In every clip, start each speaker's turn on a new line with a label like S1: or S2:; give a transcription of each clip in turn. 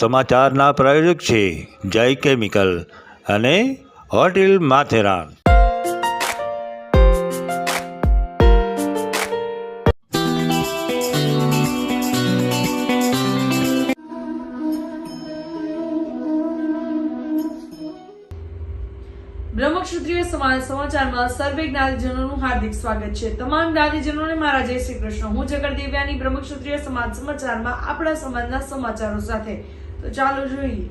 S1: સમાચારના પ્રાયોજક છે જય કેમિકલ અને હોટેલ માથેરાન.
S2: બ્રહ્મક્ષત્રિય સમાજ સમાચારમાં સર્વે જ્ઞાતિજનોનું હાર્દિક સ્વાગત છે. તમામ જ્ઞાતિજનોને મારા જય શ્રી કૃષ્ણ. હું જગત દેવ્યાની બ્રહ્મક્ષત્રિય સમાજ સમાચારમાં આપણા સમાજના સમાચારો સાથે તો ચાલો જોઈએ.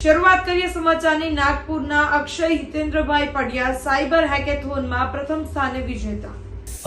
S2: શરૂઆત કરીએ સમાચારની. નાગપુરના અક્ષય હિતેન્દ્રભાઈ પડિયા સાયબર હેકેથોનમાં પ્રથમ સ્થાને વિજેતા.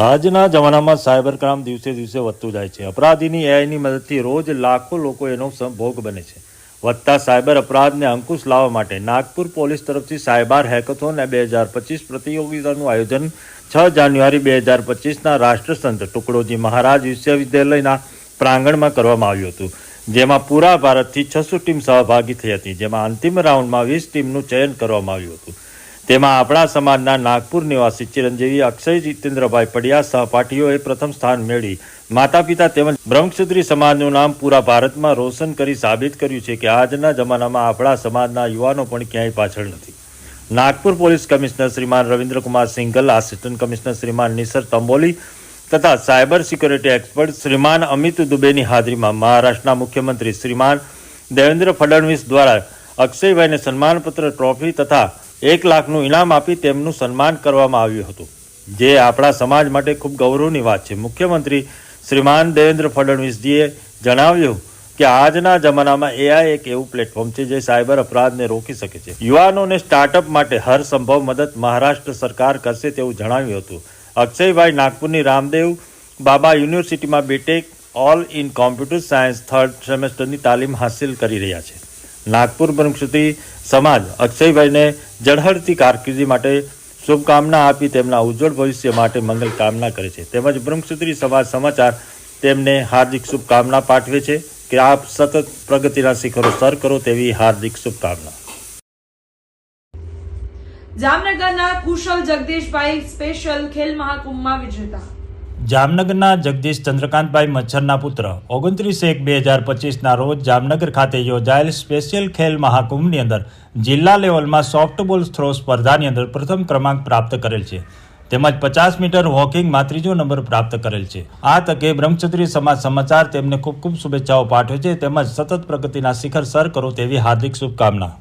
S1: આજના જમાનામાં સાયબર ક્રાઇમ દિવસે દિવસે વધતું જાય છે. અપરાધીની એઆઈની મદદથી રોજ લાખો લોકો એનો ભોગ બને છે. વધતા સાયબર અપરાધને અંકુશ લાવવા માટે નાગપુર પોલીસ તરફથી સાયબર હેકેથોન બે હજાર પચીસ પ્રતિયોગિતાનું આયોજન છ જાન્યુઆરી બે હજાર પચીસના રાષ્ટ્રસંત ટુકડોજી મહારાજ વિશ્વવિદ્યાલયના પ્રાંગણમાં કરવામાં આવ્યું હતું, જેમાં પૂરા ભારતથી છસો ટીમ સહભાગી થઈ હતી, જેમાં અંતિમ રાઉન્ડમાં વીસ ટીમનું ચયન કરવામાં આવ્યું હતું. તેમાં આપણા સમાજના નાગપુર નિવાસી ચિરંજીવી અક્ષય જીતેન્દ્રભાઈ પડિયા સહપાઠીઓએ પ્રથમ સ્થાન મેળવી. માતા પિતા તેમજ બ્રહ્મક્ષત્રિય સમાજનું નામ પૂરા ભારતમાં રોશન કરી સાબિત કર્યું છે કે આજના જમાનામાં આપણા સમાજના યુવાનો પણ ક્યાંય પાછળ નથી. નાગપુર પોલીસ કમિશનર શ્રીમાન રવિન્દ્રકુમાર સિંઘલ, આસિસ્ટન્ટ કમિશનર શ્રીમાન નિસર તંબોલી તથા સાયબર સિક્યોરિટી એક્સપર્ટ શ્રીમાન અમિત દુબેની હાજરીમાં મહારાષ્ટ્રના મુખ્યમંત્રી શ્રીમાન દેવેન્દ્ર ફડણવીસ દ્વારા અક્ષયભાઈને સન્માનપત્ર, ટ્રોફી તથા એક લાખનું ઇનામ આપી તેમનું સન્માન કરવામાં આવ્યું હતું. જે આપણા સમાજ માટે ખૂબ ગૌરવની વાત છે. મુખ્યમંત્રી શ્રીમાન દેવેન્દ્ર ફડણવીસજીએ જણાવ્યું કે આજના જમાનામાં એઆઈ એક એવું પ્લેટફોર્મ છે જે સાયબર અપરાધને રોકી શકે છે. યુવાનોને સ્ટાર્ટઅપ માટે હર સંભવ મદદ મહારાષ્ટ્ર સરકાર કરશે તેવું જણાવ્યું હતું. અક્ષયભાઈ નાગપુરની રામદેવ બાબા યુનિવર્સિટીમાં B Tech all in computer science third સેમેસ્ટરની તાલીમ હાંસિલ કરી રહ્યા છે. નાગપુર બ્રહ્મક્ષત્રી સમાજ અક્ષયભાઈને ઝળહળતી કારકિર્દી માટે શુભકામના આપી તેમના ઉજ્જવળ ભવિષ્ય માટે મંગલ કામના કરે છે. તેમજ બ્રહ્મક્ષત્રી સમાજ સમાચાર તેમને હાર્દિક શુભકામના પાઠવે છે. કે આપ સતત પ્રગતિના શિખરો સર કરો તેવી હાર્દિક શુભકામના.
S2: જામનગરના કુશલ જગદીશભાઈ સ્પેશિયલ ખેલ મહાકુંભમાં વિજેતા.
S3: જામનગરના જગદીશ ચંદ્રકાંતભાઈ મચ્છરના પુત્ર. ઓગણત્રીસ એક બે હજાર પચીસના રોજ જામનગર ખાતે યોજાયેલ સ્પેશિયલ ખેલ મહાકુંભની અંદર જિલ્લા લેવલમાં સોફ્ટબોલ થ્રો સ્પર્ધાની અંદર પ્રથમ ક્રમાંક પ્રાપ્ત કરેલ છે. તેમજ પચાસ મીટર હોકિંગમાં ત્રીજો નંબર પ્રાપ્ત કરેલ છે. આ તકે બ્રહ્મચત્રી સમાજ સમાચાર તેમને ખૂબ ખૂબ શુભેચ્છાઓ પાઠવે છે તેમજ સતત પ્રગતિના શિખર સર કરો તેવી હાર્દિક શુભકામના.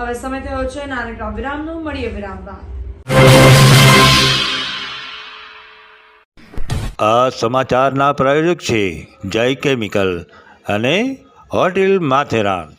S2: હવે સમય થયો છે નાનકડા વિરામનો. મળીએ વિરામ બાદ.
S1: આ સમાચારના પ્રાયોજક છે જય કેમિકલ અને હોટેલ માથેરાન.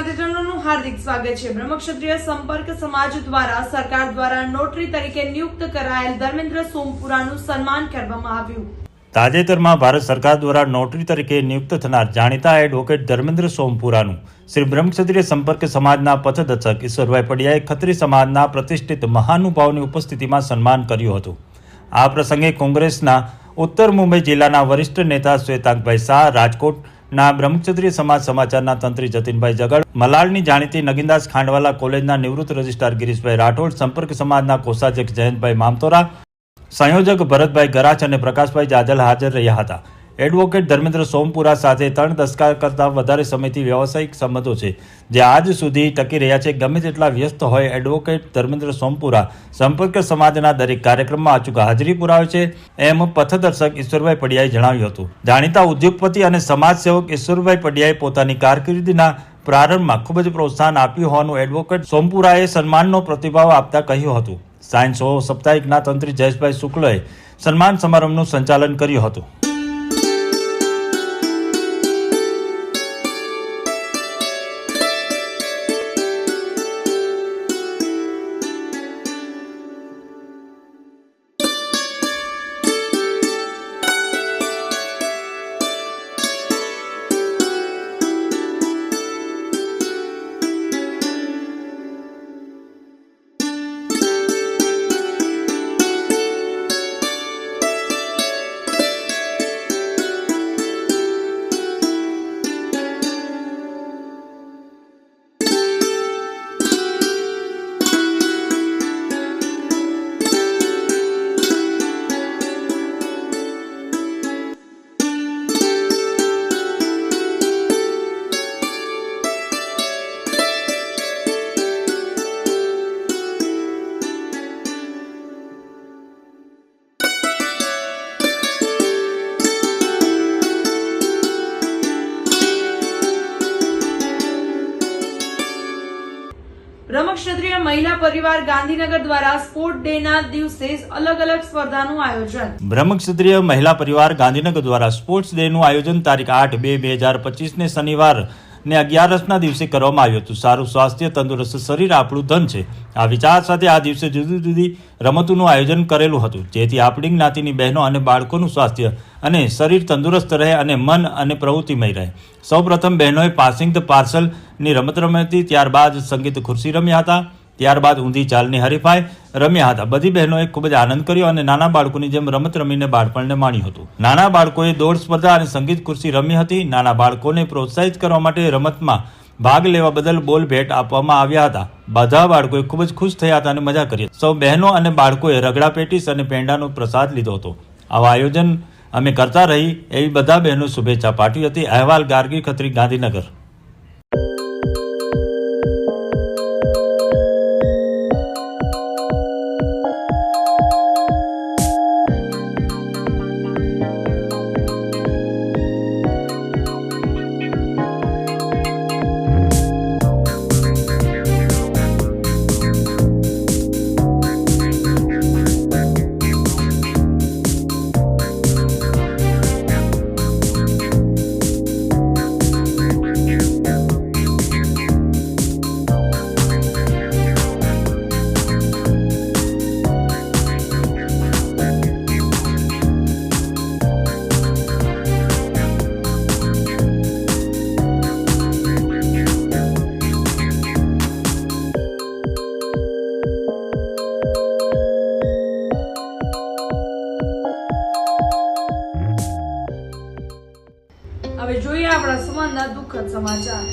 S2: જ્ઞાતિજનોનું હાર્દિક સ્વાગત છે. બ્રહ્મક્ષત્રિય સંપર્ક સમાજ દ્વારા સરકાર દ્વારા નોટરી તરીકે નિયુક્ત કરાયેલ ધર્મેન્દ્ર સોમપુરાનું સન્માન કરવામાં આવ્યું.
S1: તાજેતરમાં ભારત સરકાર દ્વારા નોટરી તરીકે નિયુક્ત થનાર જાણીતા એડવોકેટ ધર્મેન્દ્ર સોમપુરાનું શ્રી બ્રહ્મક્ષત્રિય સંપર્ક સમાજના પથદર્શક ઈશ્વરભાઈ પડિયાએ ખત્રી સમાજના પ્રતિષ્ઠિત મહાનુભાવની ઉપસ્થિતિમાં સન્માન કર્યું હતું. આ પ્રસંગે કોંગ્રેસના ઉત્તર મુંબઈ જિલ્લાના વરિષ્ઠ નેતા શ્વેતાંકભાઈ શાહ રાજકોટના બ્રહ્મક્ષત્રિય સમાજ સમાચારના તંત્રી જતીનભાઈ જગડ મલાડની જાણીતી નગીનદાસ ખાંડવાલા કોલેજના નિવૃત્ત રજિસ્ટ્રાર ગિરીશભાઈ રાઠોડ, સંપર્ક સમાજના કોષાધ્યક્ષ જયંતભાઈ મામતોરા, સંયોજક ભરતભાઈ ગરાચ અને પ્રકાશભાઈ જાજલ હાજર રહ્યા હતા. એડવોકેટ ધર્મેન્દ્ર સોમપુરા સાથે ત્રણ દશકા કરતાં વધારે સમયથી વ્યવસાયિક સંબંધો છે, જે આજ સુધી ટકી રહ્યા છે. ગમે તેટલા વ્યસ્ત હોય એડવોકેટ ધર્મેન્દ્ર સોમપુરા, સંપર્ક સમાજના દરેક કાર્યક્રમમાં અચૂક હાજરી પુરાવે છે એમ પથદર્શક ઈશ્વરભાઈ પડિયાએ જણાવ્યું હતું. જાણીતા ઉદ્યોગપતિ અને સમાજસેવક ઈશ્વરભાઈ પડિયાએ પોતાની કારકિર્દીના પ્રારંભમાં ખૂબ જ પ્રોત્સાહન આપ્યું હોવાનું એડવોકેટ સોમપુરાએ સન્માનનો પ્રતિભાવ આપતા કહ્યું હતું. સાયન્સ સાપ્તાહિકના તંત્રી જયેશભાઈ શુક્લએ સન્માન સમારંભનું સંચાલન કર્યું હતું.
S2: મહિલા પરિવાર ગાંધીનગર દ્વારા સ્પોર્ટ ડે ના દિવસે અલગ અલગ સ્પર્ધાનું આયોજન.
S1: બ્રહ્મક્ષત્રિય મહિલા પરિવાર ગાંધીનગર દ્વારા સ્પોર્ટ્સ ડેનું આયોજન તારીખ આઠ બે બે હજાર પચીસને શનિવાર ને અગિયારસના દિવસે કરવામાં આવ્યું હતું. સારું સ્વાસ્થ્ય, તંદુરસ્ત શરીર, આપણું ધન છે. આ વિચાર સાથે આ દિવસે જુદી જુદી રમતોનું આયોજન કરેલું હતું. જેથી આપણી જ્ઞાતિની બહેનો અને બાળકોનું સ્વાસ્થ્ય અને શરીર તંદુરસ્ત રહે અને મન અને પ્રવૃત્તિમય રહે. સૌપ્રથમ બહેનોએ પાસિંગ ધ પાર્સલની રમત રમી હતી. ત્યારબાદ સંગીત ખુરશી રમ્યા હતા. ત્યારબાદ ઊંધી ચાલની હરીફાઈ રમ્યા હતા. બધી બહેનોએ ખૂબ જ આનંદ કર્યો અને નાના બાળકોની જેમ રમત રમીને બાળપણને માણ્યું હતું. નાના બાળકોએ દોડ સ્પર્ધા અને સંગીત ખુરશી રમી હતી. નાના બાળકોને પ્રોત્સાહિત કરવા માટે રમતમાં ભાગ લેવા બદલ બોલ ભેટ આપવામાં આવ્યા હતા. બધા બાળકોએ ખૂબ જ ખુશ થયા હતા અને મજા કરી. સૌ બહેનો અને બાળકોએ રગડા પેટીસ અને પેંડાનો પ્રસાદ લીધો હતો. આવા આયોજન અમે કરતા રહી એવી બધા બહેનો શુભેચ્છા પાઠવી હતી. અહેવાલ ગાર્ગી ખત્રી ગાંધીનગર.
S2: સમાચાર.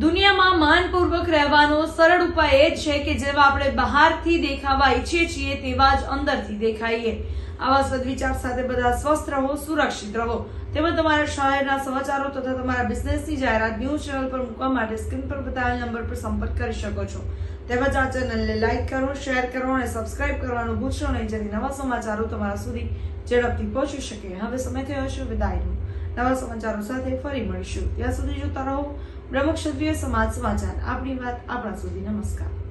S2: દુનિયામાં માનપૂર્વક રહેવાનો સરળ ઉપાય એ છે કે જેવા આપણે બહારથી દેખાવા ઈચ્છીએ છીએ તેવા જ અંદરથી દેખાઈએ. આવા સદવિચાર સાથે બધા સ્વસ્થ રહો, સુરક્ષિત રહો. તેમજ તમારા શહેરના સમાચારો તથા તમારા બિઝનેસની જાહેરાત ન્યૂઝ ચેનલ પર મૂકવા માટે સ્ક્રીન પર બતાવેલ નંબર પર સંપર્ક કરી શકો છો. તેમજ આ ચેનલને લાઇક કરો, શેર કરો અને સબસ્ક્રાઇબ કરવાનું ભૂલશો નહીં, જેથી નવા સમાચારો તમારા સુધી ઝડપથી પહોંચી શકે. હવે સમય થયો છે વિદાયનો. નવા સમાચારો સાથે ફરી મળીશું. ત્યાં સુધી જોતા રહો બ્રહ્મક્ષત્રિય સમાજ સમાચાર. આપણી વાત આપણા સુધી. નમસ્કાર.